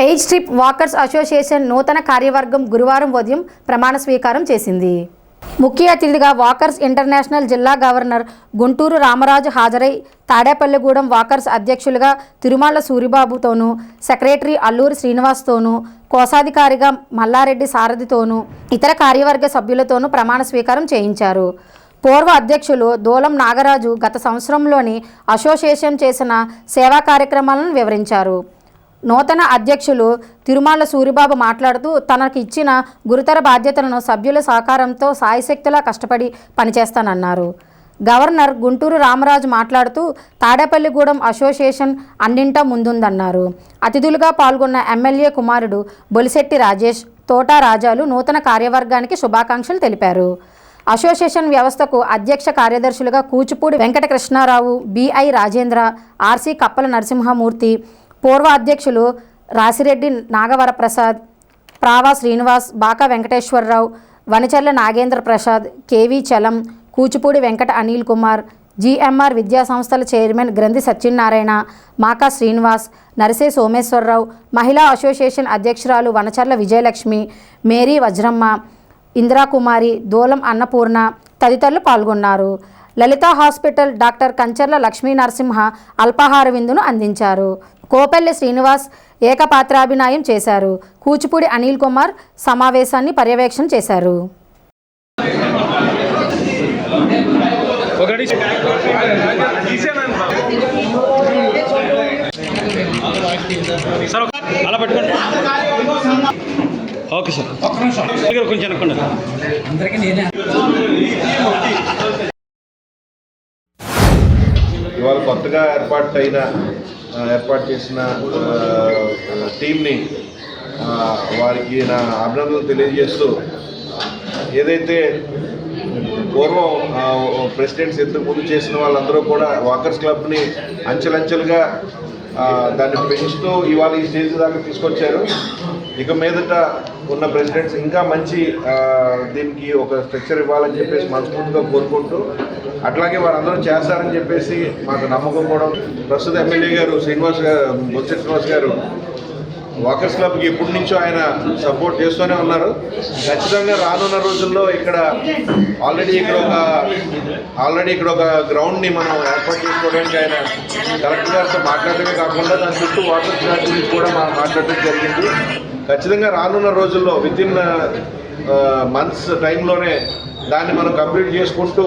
ఎయిజ్ strip walkers association నూతన కార్యవర్గం గురువారం ఉదయం ప్రమాణ స్వీకారం చేసింది. ముఖ్య అతిథిగా వాకర్స్ ఇంటర్నేషనల్ జిల్లా గవర్నర్ గుంటూరు రామరాజు హాజరై తాడేపల్లిగూడెం వాకర్స్ అధ్యక్షులుగా తిరుమల సూరిబాబుతోనూ సెక్రటరీ అల్లూరి శ్రీనివాస్తోనూ కోశాధికారిగా మల్లారెడ్డి సారథితోనూ ఇతర కార్యవర్గ సభ్యులతోనూ ప్రమాణ స్వీకారం చేయించారు. పూర్వ అధ్యక్షులు దూలం నాగరాజు గత సంవత్సరంలోని అసోసియేషన్ చేసిన సేవా కార్యక్రమాలను వివరించారు. నూతన అధ్యక్షులు తిరుమల సూరిబాబు మాట్లాడుతూ తనకు ఇచ్చిన గురుతర బాధ్యతలను సభ్యుల సహకారంతో సాయశక్తిలా కష్టపడి పనిచేస్తానన్నారు. గవర్నర్ గుంటూరు రామరాజు మాట్లాడుతూ తాడేపల్లిగూడెం అసోసియేషన్ అన్నింటా ముందుందన్నారు. అతిథులుగా పాల్గొన్న ఎమ్మెల్యే కుమారుడు బొలిశెట్టి రాజేష్ తోటా రాజాలు నూతన కార్యవర్గానికి శుభాకాంక్షలు తెలిపారు. అసోసియేషన్ వ్యవస్థకు అధ్యక్ష కార్యదర్శులుగా కూచిపూడి వెంకటకృష్ణారావు బిఐ రాజేంద్ర ఆర్సి కప్పల నరసింహమూర్తి పూర్వ అధ్యక్షులు రాసిరెడ్డి నాగవరప్రసాద్ ప్రావా శ్రీనివాస్ బాకా వెంకటేశ్వరరావు వనచర్ల నాగేంద్ర ప్రసాద్ కేవి చలం కూచిపూడి వెంకట అనిల్ కుమార్ జిఎంఆర్ విద్యా సంస్థల చైర్మన్ గ్రంథి సత్యనారాయణ మాకా శ్రీనివాస్ నరసే సోమేశ్వరరావు మహిళా అసోసియేషన్ అధ్యక్షురాలు వనచర్ల విజయలక్ష్మి మేరీ వజ్రమ్మ ఇందిరాకుమారి దూలం అన్నపూర్ణ తదితరులు పాల్గొన్నారు. లలిత హాస్పిటల్ డాక్టర్ కంచర్ల లక్ష్మీ నరసింహ అల్పాహార విందును అందించారు. కోపెల్లి శ్రీనివాస్ ఏకపాత్రాభినయం చేశారు. కూచిపూడి అనిల్ కుమార్ సమావేశాన్ని పర్యవేక్షణ చేశారు. ఒకటి సార్ ఒక- అలా పట్టుకోండి. Okay sir. దగ్గర కొంచెం అనుకోండి. ఇవాళ కొత్తగా ఏర్పాటు అయిన ఏర్పాటు చేసిన టీంని వారికి నా అభినందనలు తెలియజేస్తూ ఏదైతే పూర్వం ప్రెసిడెంట్స్ ఇంతకు ముందు చేసిన వాళ్ళందరూ కూడా వాకర్స్ క్లబ్ని అంచెలంచెలుగా దాన్ని పెంచుతూ ఇవాళ ఈ స్టేజ్ దాకా తీసుకొచ్చారు. ఇక మీదట ఉన్న ప్రెసిడెంట్స్ ఇంకా మంచి దీనికి ఒక స్ట్రక్చర్ ఇవ్వాలని చెప్పేసి మనస్ఫూర్తిగా కోరుకుంటూ అట్లాగే వారందరూ చేస్తారని చెప్పేసి మాకు నమ్మకం కూడా ప్రస్తుత ఎమ్మెల్యే గారు శ్రీనివాస్ గారు బొత్స శ్రీనివాస్ గారు వాకర్స్ క్లబ్కి ఎప్పటి నుంచో ఆయన సపోర్ట్ చేస్తూనే ఉన్నారు. ఖచ్చితంగా రానున్న రోజుల్లో ఇక్కడ ఆల్రెడీ ఇక్కడ ఒక ఆల్రెడీ ఇక్కడ ఒక గ్రౌండ్ని మనం ఏర్పాటు చేసుకోవడానికి ఆయన కలెక్టర్ గారితో మాట్లాడటమే కాకుండా దాని చుట్టూ వాటర్ క్లాస్ గురించి కూడా మనం మాట్లాడటం జరిగింది. ఖచ్చితంగా రానున్న రోజుల్లో విత్ ఇన్ మంత్స్ టైంలోనే దాన్ని మనం కంప్లీట్ చేసుకుంటూ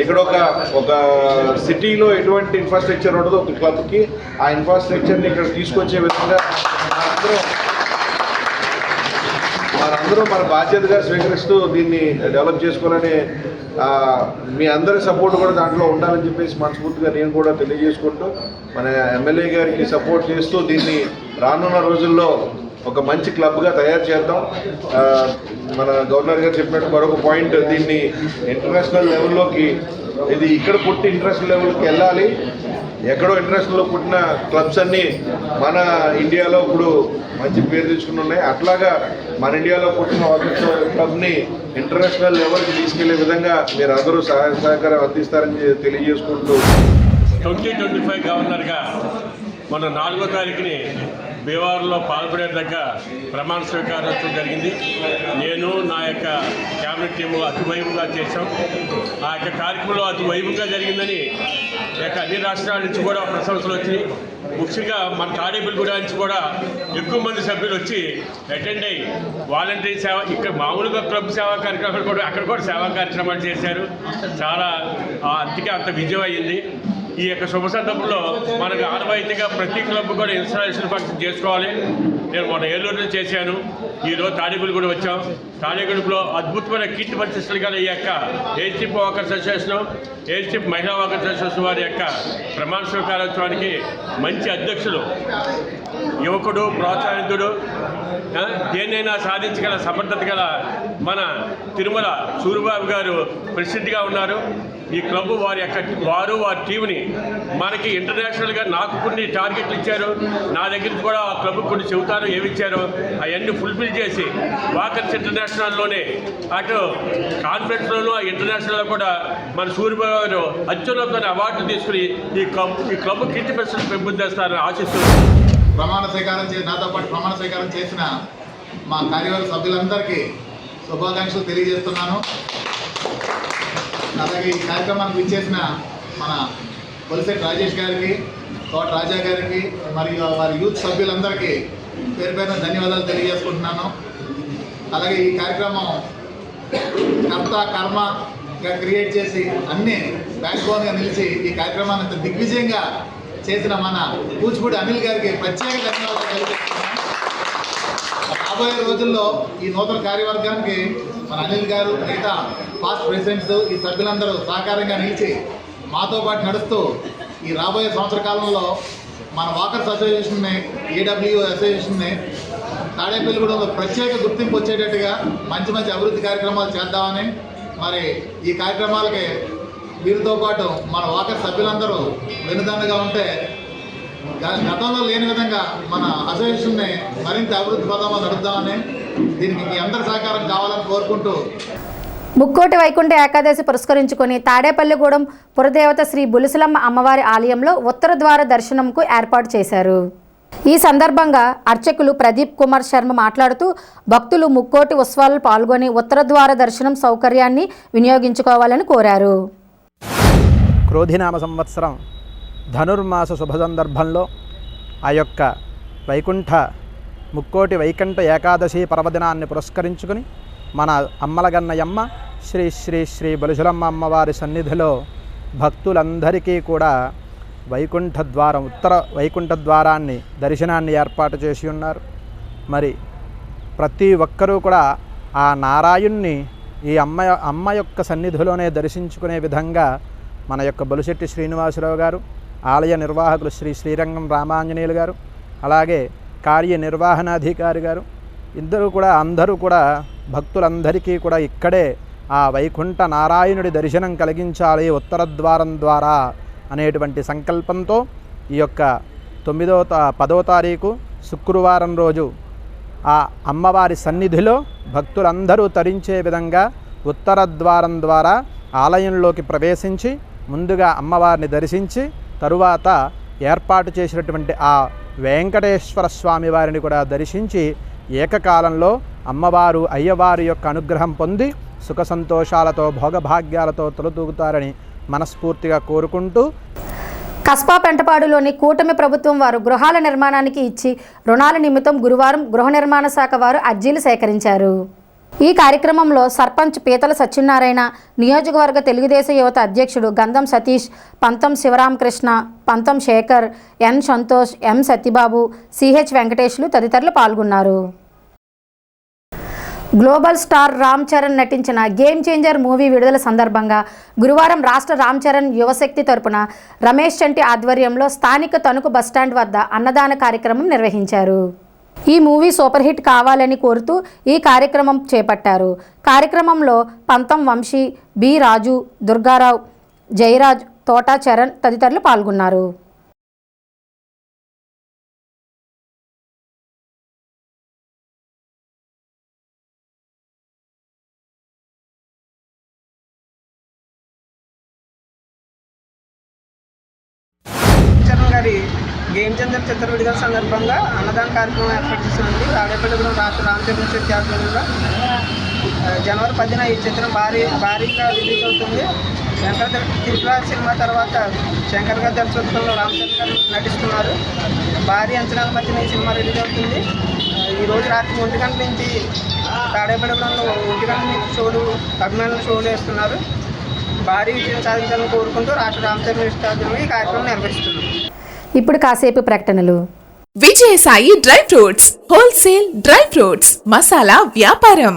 ఇక్కడ ఒక ఒక సిటీలో ఎటువంటి ఇన్ఫ్రాస్ట్రక్చర్ ఉండదో ఒక క్లబ్కి ఆ ఇన్ఫ్రాస్ట్రక్చర్ని ఇక్కడ తీసుకొచ్చే విధంగా మనందరం మనందరూ మన బాధ్యతగా స్వీకరిస్తూ దీన్ని డెవలప్ చేసుకోవాలని మీ అందరి సపోర్ట్ కూడా దాంట్లో ఉండాలని చెప్పేసి మనస్ఫూర్తిగా నేను కూడా తెలియజేసుకుంటూ మన ఎమ్మెల్యే గారికి సపోర్ట్ చేస్తూ దీన్ని రానున్న రోజుల్లో ఒక మంచి క్లబ్గా తయారు చేద్దాం. మన గవర్నర్ గారు చెప్పినట్టు మరొక పాయింట్ దీన్ని ఇంటర్నేషనల్ లెవెల్లోకి ఇది ఇక్కడ పుట్టి ఇంటర్నేషనల్ లెవెల్కి వెళ్ళాలి. ఎక్కడో ఇంటర్నేషనల్లో పుట్టిన క్లబ్స్ అన్నీ మన ఇండియాలో ఇప్పుడు మంచి పేరు తెచ్చుకుని ఉన్నాయి. అట్లాగా మన ఇండియాలో పుట్టిన ఆఫీస్ క్లబ్ని ఇంటర్నేషనల్ లెవెల్కి తీసుకెళ్ళే విధంగా మీరు అందరూ సహాయ సహకారం అందిస్తారని తెలియజేసుకుంటూ ట్వంటీ ట్వంటీ ఫైవ్ గవర్నర్గా మన నాలుగో తారీఖుని బీహార్లో పాల్పడేదగ్గ ప్రమాణ స్వీకారం జరిగింది. నేను నా యొక్క క్యాబినెట్ టీము అతి వైభవంగా చేశాం. ఆ యొక్క కార్యక్రమంలో అతి వైభవంగా జరిగిందని ఈ యొక్క అన్ని రాష్ట్రాల నుంచి కూడా ప్రశంసలు వచ్చినాయి. ముఖ్యంగా మన తాడేపల్లిగూడ నుంచి కూడా ఎక్కువ మంది సభ్యులు వచ్చి అటెండ్ అయ్యి వాలంటరీ సేవ ఇక్కడ మామూలుగా క్లబ్ సేవా కార్యక్రమాలు కూడా అక్కడ కూడా సేవా కార్యక్రమాలు చేశారు. చాలా ఆ, అందుకే అంత విజయం అయ్యింది. ఈ యొక్క శుభ సందర్భంలో మనకు ఆనవాయితీగా ప్రతి క్లబ్ కూడా ఇన్స్టాలేషన్ ఫంక్షన్ చేసుకోవాలి. నేను మొన్న ఏలూరులో చేశాను. ఈరోజు తాడేగుడి కూడా వచ్చాం. తాడేగుడిలో అద్భుతమైన కీర్తి పరిస్థితులు గల ఈ యొక్క ఏజ్టిప్ వాకర్స్ అసోసియేషన్ ఏజ్టిప్ మహిళా వాకర్స్ అసోసియేషన్ వారి యొక్క ప్రమాణ స్వీకారోత్సవానికి మంచి అధ్యక్షులు యువకుడు ప్రోత్సాహితుడు దేన్నైనా సాధించగల సమర్థత గల మన తిరుమల సూరిబాబు గారు ప్రెసిడెంట్గా ఉన్నారు. ఈ క్లబ్ వారి యొక్క వారు వారి టీంని మనకి ఇంటర్నేషనల్గా నాకు కొన్ని టార్గెట్లు ఇచ్చారు. నా దగ్గర నుంచి కూడా ఆ క్లబ్ కొన్ని చెబుతారు ఏమి ఇచ్చారో అవన్నీ ఫుల్ఫిల్ చేసి వాకర్స్ ఇంటర్నేషనల్లోనే అటు కాన్ఫరెన్స్లోనూ ఇంటర్నేషనల్లో కూడా మన సూర్యబాబు గారు అత్యున్నతమైన అవార్డులు తీసుకుని ఈ క్లబ్ ఈ క్లబ్ కీర్తి ప్రశ్నలు పెంపొందిస్తారని ఆశిస్తున్నాను. ప్రమాణ స్వీకారం చే నాతో పాటు ప్రమాణ స్వీకారం చేసిన మా కార్యవర్గ సభ్యులందరికీ శుభాకాంక్షలు తెలియజేస్తున్నాను. అలాగే ఈ కార్యక్రమానికి విచ్చేసిన మన కొలిశెట్టి రాజేష్ గారికి తోట రాజా గారికి మరియు వారి యూత్ సభ్యులందరికీ పేరు పేరున ధన్యవాదాలు తెలియజేసుకుంటున్నాను. అలాగే ఈ కార్యక్రమం కర్త కర్మగా క్రియేట్ చేసి అన్ని బ్యాక్ బోన్గా నిలిచి ఈ కార్యక్రమాన్ని దిగ్విజయంగా చేసిన మన కూచిపూడి అనిల్ గారికి ప్రత్యేక ధన్యవాదాలు తెలియజేస్తున్నాను. రాబోయే రోజుల్లో ఈ నూతన కార్యవర్గానికి మన అనిల్ గారు మిగతా పాస్ట్ ప్రెసిడెంట్స్ ఈ సభ్యులందరూ సహకారంగా నిలిచి మాతో పాటు నడుస్తూ ఈ రాబోయే సంవత్సర కాలంలో మన వాకర్స్ అసోసియేషన్ని ఏడబ్ల్యూ అసోసియేషన్ని తాడేపల్లిగూడెంలో ప్రత్యేక గుర్తింపు వచ్చేటట్టుగా మంచి మంచి అభివృద్ధి కార్యక్రమాలు చేద్దామని మరి ఈ కార్యక్రమాలకి వీరితో పాటు మన వాకర్ సభ్యులందరూ వెనుదండగా ఉంటే గతంలో లేని విధంగా మన అసోసియేషన్ని మరింత అభివృద్ధి పదంలో నడుద్దామని దీనికి మీ అందరి సహకారం కావాలని కోరుకుంటూ ముక్కోటి వైకుంఠ ఏకాదశి పురస్కరించుకొని తాడేపల్లిగూడెం పురదేవత శ్రీ బులుసులమ్మ అమ్మవారి ఆలయంలో ఉత్తర ద్వార దర్శనంకు ఏర్పాటు చేశారు. ఈ సందర్భంగా అర్చకులు ప్రదీప్ కుమార్ శర్మ మాట్లాడుతూ భక్తులు ముక్కోటి ఉత్సవాల్లో పాల్గొని ఉత్తర ద్వార దర్శనం సౌకర్యాన్ని వినియోగించుకోవాలని కోరారు. క్రోధినామ సంవత్సరం ధనుర్మాస శుభ సందర్భంలో ఆ యొక్క వైకుంఠ ముక్కోటి వైకుంఠ ఏకాదశి పర్వదినాన్ని పురస్కరించుకుని మన అమ్మలగన్నయమ్మ శ్రీ శ్రీ శ్రీ బలుసులమ్మ అమ్మవారి సన్నిధిలో భక్తులందరికీ కూడా వైకుంఠ ద్వారం ఉత్తర వైకుంఠ ద్వారాన్ని దర్శనాన్ని ఏర్పాటు చేసి ఉన్నారు. మరి ప్రతి ఒక్కరూ కూడా ఆ నారాయణ్ణి ఈ అమ్మ అమ్మ యొక్క సన్నిధిలోనే దర్శించుకునే విధంగా మన యొక్క బొలిశెట్టి శ్రీనివాసరావు గారు ఆలయ నిర్వాహకులు శ్రీ శ్రీరంగం రామాంజనేయులు గారు అలాగే కార్యనిర్వహణాధికారి గారు. ఇద్దరు కూడా అందరూ కూడా భక్తులందరికీ కూడా ఇక్కడే ఆ వైకుంఠ నారాయణుడి దర్శనం కలిగించాలి ఉత్తర ద్వారం ద్వారా అనేటువంటి సంకల్పంతో ఈ యొక్క తొమ్మిదో పదో తారీఖు శుక్రవారం రోజు ఆ అమ్మవారి సన్నిధిలో భక్తులందరూ తరించే విధంగా ఉత్తర ద్వారం ద్వారా ఆలయంలోకి ప్రవేశించి ముందుగా అమ్మవారిని దర్శించి తరువాత ఏర్పాటు చేసినటువంటి ఆ వెంకటేశ్వర స్వామి వారిని కూడా దర్శించి ఏకకాలంలో అమ్మవారు అయ్యవారి యొక్క అనుగ్రహం పొంది సుఖ సంతోషాలతో భోగభాగ్యాలతో తొలతూగుతారని మనస్ఫూర్తిగా కోరుకుంటూ కస్బా పెంటపాడులోని కూటమి ప్రభుత్వం వారు గృహాల నిర్మాణానికి ఇచ్చి రుణాల నిమిత్తం గురువారం గృహ నిర్మాణ శాఖ వారు అర్జీలు సేకరించారు. ఈ కార్యక్రమంలో సర్పంచ్ పీతల సత్యనారాయణ నియోజకవర్గ తెలుగుదేశం యువత అధ్యక్షుడు గంధం Satish Pantham Sivaramakrishna Pantham Sekhar N Santosh M Satyababu CH వెంకటేష్లు తదితరులు పాల్గొన్నారు. గ్లోబల్ స్టార్ రామ్ చరణ్ నటించిన గేమ్ చేంజర్ మూవీ విడుదల సందర్భంగా గురువారం రాష్ట్ర రామ్ చరణ్ యువశక్తి తరపున రమేష్ చంటి ఆధ్వర్యంలో స్థానిక తణుకు బస్టాండ్ వద్ద అన్నదాన కార్యక్రమం నిర్వహించారు. ఈ మూవీ సూపర్ హిట్ కావాలని కోరుతూ ఈ కార్యక్రమం చేపట్టారు. కార్యక్రమంలో పంతం వంశీ బి రాజు దుర్గారావు జయరాజ్ తోటా చరణ్ తదితరులు పాల్గొన్నారు. గేమ్ చంద్ర చిత్ర విడుదల సందర్భంగా అన్నదాన కార్యక్రమం ఏర్పాటు చేసింది తాడేపల్లిగూడెం రాష్ట్ర రామచంద్ర శెట్టి ఆధ్వర్యంలో. జనవరి పదిన ఈ చిత్రం భారీ భారీగా రిలీజ్ అవుతుంది. శంకర్ త్రిపుల సినిమా తర్వాత శంకర్ గారి దర్శకత్వంలో రామచంద్ర గారు నటిస్తున్నారు. భారీ అంచనాల మధ్యన ఈ సినిమా రిలీజ్ అవుతుంది. ఈరోజు రాత్రి ఒంటి గంటల నుంచి తాడేపల్లిగూడెంలో ఒంటి గంటల నుంచి షోలు అభిమానులు షోలు వేస్తున్నారు. భారీ విజయం సాధించాలని కోరుకుంటూ రాష్ట్ర రామచంద్ర ఈ కార్యక్రమం నిర్వహిస్తున్నారు ఇప్పుడు కాసేపు ప్రకటనలు. Vijayasai dry fruits wholesale dry fruits masala వ్యాపారం.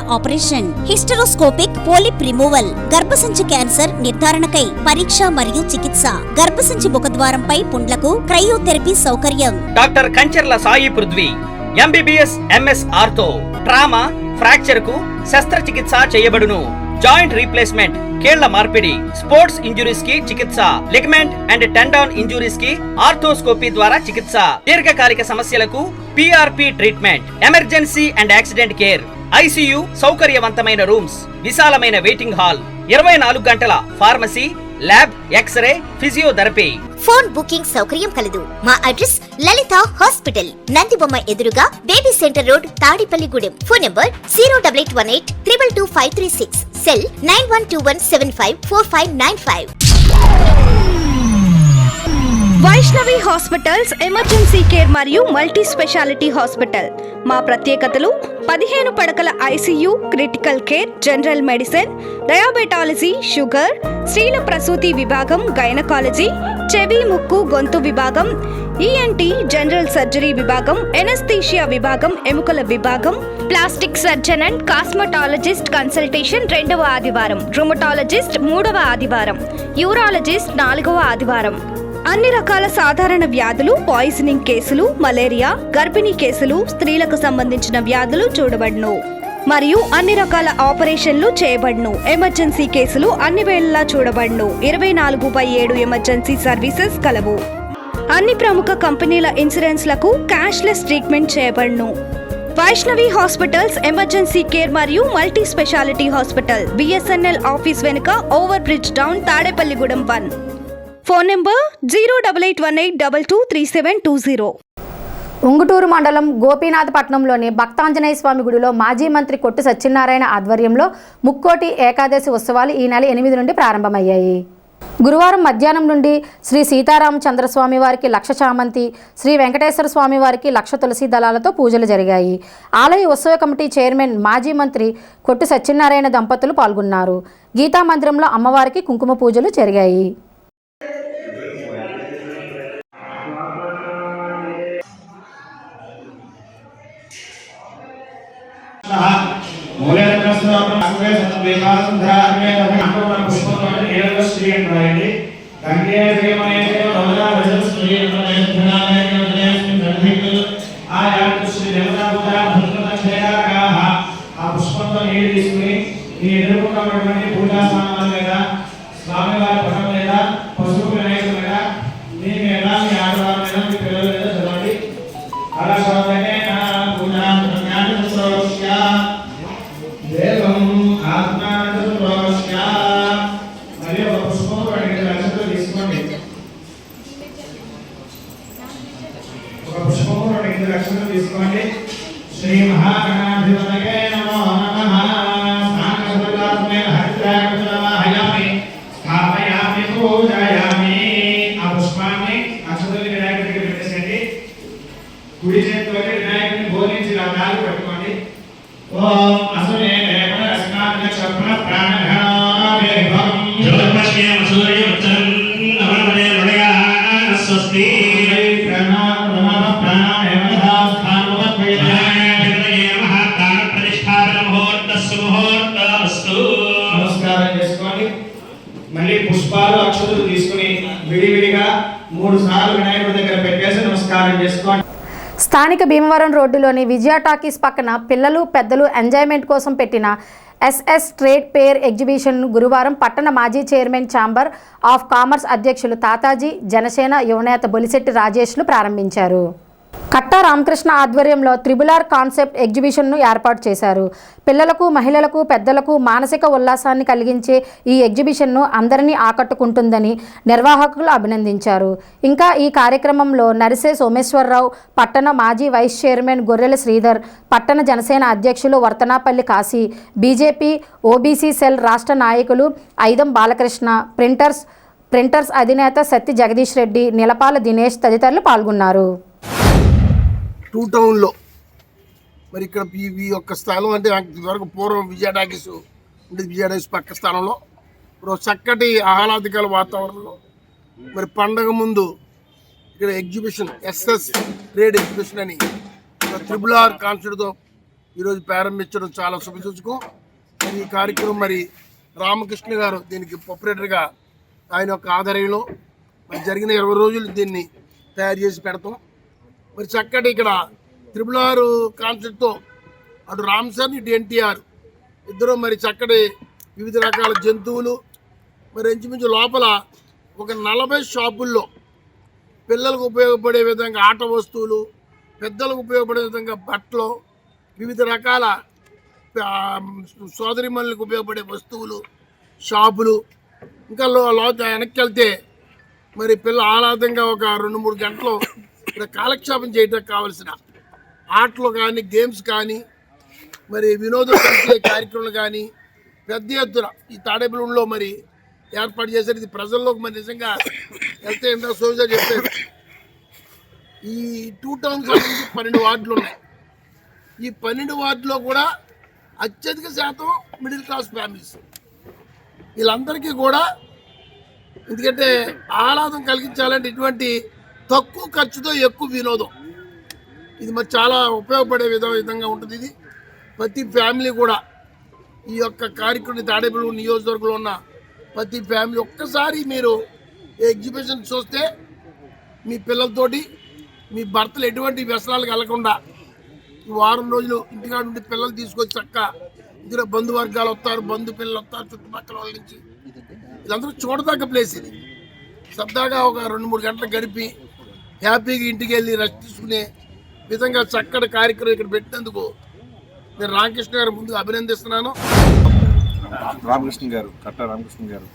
ఆపరేషన్. Hysteroscopic polyp removal. గర్భసంచి క్యాన్సర్ నిర్ధారణకై పరీక్ష మరియు చికిత్స. గర్భసంచి ముఖద్వారంపై పుండ్లకు క్రయోథెరపీ సౌకర్యం. Doctor Kancharla Sai Prithvi MBBS MS ortho trauma ఫ్రాక్చర్కు శస్త్రచికిత్స చేయబడును. జాయింట్ రీప్లేస్మెంట్ కేళ్ళ మార్పిడి స్పోర్ట్స్ ఇంజురీస్కి చికిత్స. లిగమెంట్ అండ్ టెండాన్ ఇంజురీస్కి ఆర్థోస్కోపీ ద్వారా చికిత్స. దీర్ఘకాలిక సమస్యలకు PRP treatment emergency and accident care ICU సౌకర్యవంతమైన రూమ్స్ విశాలమైన వెయిటింగ్ హాల్ ఇరవై నాలుగు గంటల pharmacy lab x-ray physiotherapy phone booking సౌకర్యం కలదు. మా అడ్రస్ లలిత హాస్పిటల్ నందిబొమ్మ ఎదురుగా baby centre road Tadepalligudem phone number zero double eight one eight triple two five three six cell nine one two one seven five four five nine five Vaishnavi hospitals emergency care మరియు multi speciality hospital. మా ప్రత్యేకతలు పదిహేను పడకల ICU critical care general medicine diabetology sugar స్త్రీల ప్రసూతి విభాగం gynaecology చెవి ముక్కు గొంతు విభాగం ఈఎన్టీ జనరల్ సర్జరీ విభాగం ఎనస్థీషియా విభాగం ఎముకల విభాగం plastic surgeon and cosmetologist consultation రెండవ ఆదివారం రుమటాలజిస్ట్ మూడవ ఆదివారం యూరాలజిస్ట్ నాలుగవ ఆదివారం. అన్ని రకాల సాధారణ వ్యాధులు పాయిజనింగ్ కేసులు మలేరియా గర్భిణీ కేసులు స్త్రీలకు సంబంధించిన వ్యాధులు చూడబడును. మరియు అన్ని రకాల ఆపరేషన్లు చేయబడును. ఎమర్జెన్సీ కేసులు అన్ని వేళలా చూడబడును. ఇరవై నాలుగు బై ఏడు ఎమర్జెన్సీ సర్వీసెస్ కలవు. అన్ని ప్రముఖ కంపెనీల ఇన్సూరెన్స్లకు క్యాష్లెస్ ట్రీట్మెంట్ చేయబడును. వైష్ణవి హాస్పిటల్స్ ఎమర్జెన్సీ కేర్ మరియు multi speciality hospital BSNL office వెనుక over bridge down Tadepalligudem one. Phone number zero double eight one eight double two three seven two zero. Unguturu మండలం గోపీనాథపట్నంలోని భక్తాంజనేయ స్వామి గుడిలో మాజీ మంత్రి కొట్టు సత్యనారాయణ ఆధ్వర్యంలో ముక్కోటి ఏకాదశి ఉత్సవాలు ఈ నెల ఎనిమిది నుండి ప్రారంభమయ్యాయి. గురువారం మధ్యాహ్నం నుండి శ్రీ సీతారామచంద్ర స్వామి వారికి లక్ష చామంతి శ్రీ వెంకటేశ్వర స్వామి వారికి లక్ష తులసి దళాలతో పూజలు జరిగాయి. ఆలయ ఉత్సవ కమిటీ చైర్మన్ మాజీ మంత్రి కొట్టు సత్యనారాయణ దంపతులు పాల్గొన్నారు. గీతా మందిరంలో అమ్మవారికి కుంకుమ పూజలు జరిగాయి. ఆ పుష్పంతో నీళ్ళు తీసుకుని ఈ ఎదుర్కొన్నటువంటి పూజా సామాన్ల మీద ఐదు లక్షలు తీసుకోండి శ్రీ మహాగణాధిపతయే నమో మూడు సార్లు వినాయకుడి దగ్గర పెట్టేసి నమస్కారం చేసుకోండి. స్థానిక భీమవరం రోడ్డులోని విజయ టాకీస్ పక్కన పిల్లలు పెద్దలు ఎంజాయ్మెంట్ కోసం పెట్టిన ఎస్ఎస్ ట్రేడ్ పేర్ ఎగ్జిబిషన్ను గురువారం పట్టణ మాజీ చైర్మన్ ఛాంబర్ ఆఫ్ కామర్స్ అధ్యక్షులు తాతాజీ జనసేన యువనేత బొలిశెట్టి రాజేష్లు ప్రారంభించారు. కట్టా రామకృష్ణ ఆధ్వర్యంలో త్రిబులార్ కాన్సెప్ట్ ఎగ్జిబిషన్ను ఏర్పాటు చేశారు. పిల్లలకు మహిళలకు పెద్దలకు మానసిక ఉల్లాసాన్ని కలిగించే ఈ ఎగ్జిబిషన్ను అందరినీ ఆకట్టుకుంటుందని నిర్వాహకులు అభినందించారు. ఇంకా ఈ కార్యక్రమంలో నరిసే సోమేశ్వరరావు పట్టణ మాజీ వైస్ చైర్మన్ గొర్రెల శ్రీధర్ పట్టణ జనసేన అధ్యక్షులు Vartanapalli Kasi BJP OBC cell రాష్ట్ర నాయకులు ఐదం బాలకృష్ణ ప్రింటర్స్ ప్రింటర్స్ అధినేత సత్తి జగదీష్ రెడ్డి నిలపాల దినేష్ తదితరులు పాల్గొన్నారు. టూ టౌన్లో. మరి ఇక్కడ ఈ యొక్క స్థలం అంటే నాకు ఇదివరకు పూర్వం విజయ టాకీస్ ఉండేది విజయ టాకీస్ పక్క స్థలంలో. ఇప్పుడు చక్కటి ఆహ్లాదకర వాతావరణంలో. మరి పండగ ముందు ఇక్కడ ఎగ్జిబిషన్ ఎస్ఎస్ ట్రేడ్ ఎగ్జిబిషన్ అని త్రిబుల్ ఆర్ కాన్సర్ట్తో ఈరోజు ప్రారంభించడం చాలా శుభసూచకం. మరి ఈ కార్యక్రమం మరి రామకృష్ణ గారు దీనికి ప్రొపరేటర్గా ఆయన యొక్క ఆధ్వర్యంలో మరి జరిగిన ఇరవై రోజులు దీన్ని తయారు చేసి పెడతాం. మరి చక్కటి ఇక్కడ త్రిపుల్ ఆర్ కాన్సెప్ట్తో అటు రామ్సన్ ఇటు ఎన్టీఆర్ ఇద్దరు మరి చక్కటి వివిధ రకాల జంతువులు మరి ఇంచుమించు లోపల ఒక నలభై షాపుల్లో పిల్లలకు ఉపయోగపడే విధంగా ఆట వస్తువులు పెద్దలకు ఉపయోగపడే విధంగా బట్టలు వివిధ రకాల సోదరిమణులకు ఉపయోగపడే వస్తువులు షాపులు. ఇంకా లో- వెనక్కి వెళ్తే మరి పిల్ల ఆహ్లాదంగా ఒక రెండు మూడు గంటలు ఇక్కడ కాలక్షేపం చేయడానికి కావలసిన ఆటలు కానీ గేమ్స్ కానీ మరి వినోదం కార్యక్రమాలు కానీ పెద్ద ఎత్తున ఈ తాడేపల్లిలో మరి ఏర్పాటు చేశారు. ఇది ప్రజల్లోకి మరి నిజంగా వెళ్తే ఏంటో సోజా చెప్పారు ఈ టూ టౌన్స్ నుంచి పన్నెండు వార్డులు ఉన్నాయి. ఈ పన్నెండు వార్డులో కూడా అత్యధిక శాతం మిడిల్ క్లాస్ ఫ్యామిలీస్ వీళ్ళందరికీ కూడా ఎందుకంటే ఆహ్లాదం కలిగించాలంటే ఇటువంటి తక్కువ ఖర్చుతో ఎక్కువ వినోదం. ఇది మరి చాలా ఉపయోగపడే విధ విధంగా ఉంటుంది ఇది. ప్రతి ఫ్యామిలీ కూడా ఈ యొక్క కార్యక్రమం తాడేపల్లి నియోజకవర్గంలో ఉన్న ప్రతి ఫ్యామిలీ ఒక్కసారి మీరు ఎగ్జిబిషన్ చూస్తే మీ పిల్లలతోటి మీ భర్తలు ఎటువంటి వ్యసనాలకు వెళ్ళకుండా వారం రోజులు ఇంటికాడ నుండి పిల్లలు తీసుకొచ్చి చక్క ఇందులో బంధువర్గాలు వస్తారు బంధు పిల్లలు వస్తారు చుట్టుపక్కల వాళ్ళ నుంచి. ఇదందరూ చూడదగ్గ ప్లేస్ ఇది. సరదాగా ఒక రెండు మూడు గంటలు గడిపి హ్యాపీగా ఇంటికి వెళ్ళి రెస్ట్ తీసుకునే విధంగా చక్కటి కార్యక్రమం ఇక్కడ పెట్టినందుకు నేను రామకృష్ణ గారు ముందు అభినందిస్తున్నాను. రామకృష్ణ గారు కట్ట రామకృష్ణ గారు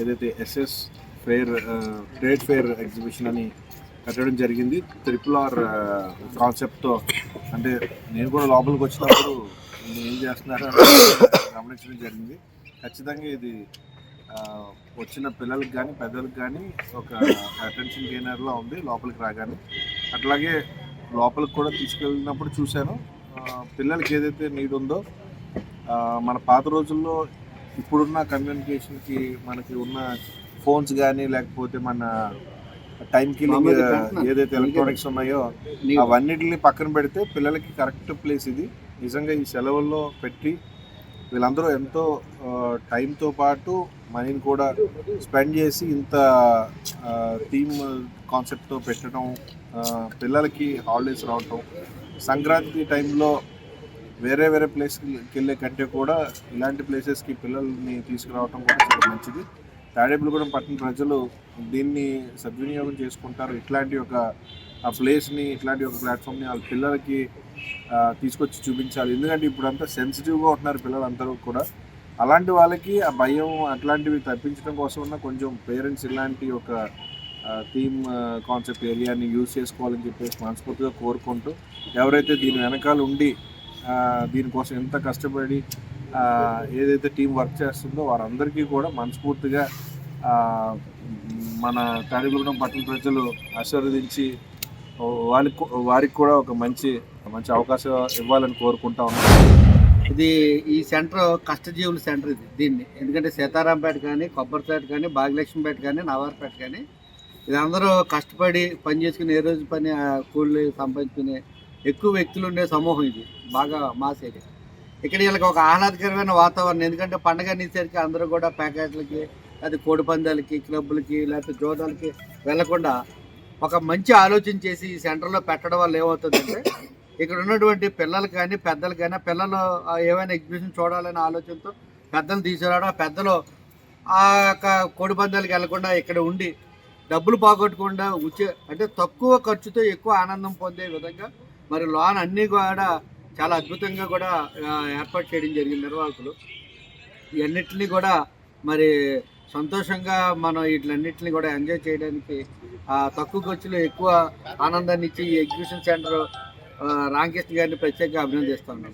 ఏదైతే SS fair trade fair exhibition అని కట్టడం జరిగింది ట్రిపుల్ ఆర్ కాన్సెప్ట్తో అంటే నేను కూడా లోపలికి వచ్చినప్పుడు ఏం చేస్తున్నారో గమనించడం జరిగింది. ఖచ్చితంగా ఇది వచ్చిన పిల్లలకి కానీ పెద్దలకు కానీ ఒక అటెన్షన్ గెయినర్లా ఉంది లోపలికి రాగానే. అట్లాగే లోపలికి కూడా తీసుకెళ్ళినప్పుడు చూశాను. పిల్లలకి ఏదైతే నీడ్ ఉందో మన పాత రోజుల్లో ఇప్పుడున్న కమ్యూనికేషన్కి మనకి ఉన్న ఫోన్స్ కానీ లేకపోతే మన టైం కిల్లింగ్ ఏదైతే ఎలక్ట్రానిక్స్ ఉన్నాయో అవన్నిటిని పక్కన పెడితే పిల్లలకి కరెక్ట్ ప్లేస్ ఇది. నిజంగా ఈ సెలవుల్లో పెట్టి వీళ్ళందరూ ఎంతో టైంతో పాటు మనీని కూడా స్పెండ్ చేసి ఇంత థీమ్ కాన్సెప్ట్తో పెట్టడం పిల్లలకి హాలిడేస్ రావటం సంక్రాంతి టైంలో వేరే వేరే ప్లేస్కి వెళ్ళే కంటే కూడా ఇలాంటి ప్లేసెస్కి పిల్లల్ని తీసుకురావటం కూడా చాలా మంచిది. తాడేపులగూడెం పట్టణ ప్రజలు దీన్ని సద్వినియోగం చేసుకుంటారు. ఇట్లాంటి ఒక ఆ ప్లేస్ని ఇట్లాంటి ఒక ప్లాట్ఫామ్ని వాళ్ళ పిల్లలకి తీసుకొచ్చి చూపించాలి. ఎందుకంటే ఇప్పుడంతా సెన్సిటివ్గా ఉంటున్నారు పిల్లలందరూ కూడా. అలాంటి వాళ్ళకి ఆ భయం అట్లాంటివి తప్పించడం కోసం ఉన్న కొంచెం పేరెంట్స్ ఇలాంటి ఒక థీమ్ కాన్సెప్ట్ ఏరియాని యూజ్ చేసుకోవాలని చెప్పేసి మనస్ఫూర్తిగా కోరుకుంటూ ఎవరైతే దీని వెనకాల ఉండి దీనికోసం ఎంత కష్టపడి ఏదైతే టీం వర్క్ చేస్తుందో వారందరికీ కూడా మనస్ఫూర్తిగా మన తాడిగూడెం పట్టణ ప్రజలు ఆశీర్వదించి వారికి వారికి కూడా ఒక మంచి మంచి అవకాశం ఇవ్వాలని కోరుకుంటా ఉన్నాను. ఇది ఈ సెంటర్ కష్టజీవుల సెంటర్ ఇది దీన్ని. ఎందుకంటే సీతారాంపేట కానీ కొబ్బరిపేట కానీ భాగ్యలక్ష్మిపేట కానీ నవార్పేట కానీ ఇది అందరూ కష్టపడి పని చేసుకుని ఏ రోజు పని ఆ, కూలి సంపాదించుకునే ఎక్కువ వ్యక్తులు ఉండే సమూహం ఇది. బాగా మాస్ ఏరియా. ఇక్కడ వీళ్ళకి ఒక ఆహ్లాదకరమైన వాతావరణం. ఎందుకంటే పండగ అనేసరికి అందరూ కూడా ప్యాకెట్లకి అది కోడి పందాలకి క్లబ్బులకి లేకపోతే జోదాలకి వెళ్ళకుండా ఒక మంచి ఆలోచన చేసి ఈ సెంటర్లో పెట్టడం వల్ల ఏమవుతుందంటే ఇక్కడ ఉన్నటువంటి పిల్లలు కానీ పెద్దలు కానీ పిల్లలు ఏమైనా ఎగ్జిబిషన్ చూడాలనే ఆలోచనతో పెద్దలు తీసుకురావడం ఆ పెద్దలు ఆ యొక్క కోడి పందాలకు వెళ్ళకుండా ఇక్కడ ఉండి డబ్బులు పోగొట్టకుండా వచ్చే అంటే తక్కువ ఖర్చుతో ఎక్కువ ఆనందం పొందే విధంగా మరి లోన్ అన్నీ కూడా చాలా అద్భుతంగా కూడా ఏర్పాటు చేయడం జరిగింది నిర్వాహకులు. ఇవన్నిటిని కూడా మరి సంతోషంగా మనం వీటిలన్నింటినీ కూడా ఎంజాయ్ చేయడానికి ఆ, తక్కువ ఖర్చులో ఎక్కువ ఆనందాన్ని ఇచ్చి ఈ ఎగ్జిబిషన్ సెంటర్ రామకృష్ణ గారిని ప్రత్యేకంగా అభినందిస్తున్నాం